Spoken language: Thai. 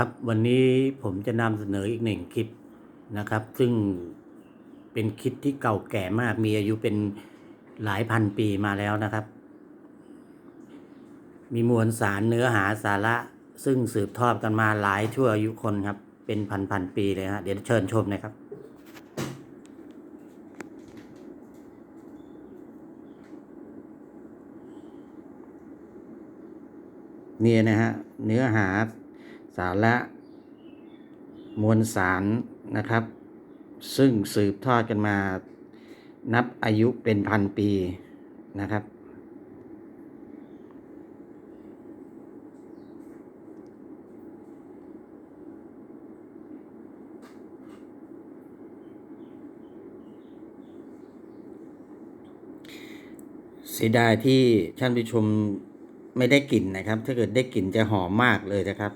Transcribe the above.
ครับวันนี้ผมจะนำเสนออีกหนึ่งคลิปนะครับ ซึ่งเป็นคลิปที่เก่าแก่มากมีอายุเป็นหลายพันปีมาแล้วนะครับ มีมวลสารเนื้อหาสาระ ซึ่งสืบทอดกันมาหลายชั่วอายุคนครับ เป็นพันพันๆปีเลยฮะเดี๋ยวเชิญชมนะครับเนี่ยนะฮะเนื้อหา สาระมวลสารนะครับ ซึ่งสืบทอดกันมานับอายุเป็นพันปีนะครับ เสียดายที่ท่านผู้ชมไม่ได้กลิ่นนะครับ ถ้าเกิดได้กลิ่นจะหอมมากเลยนะครับ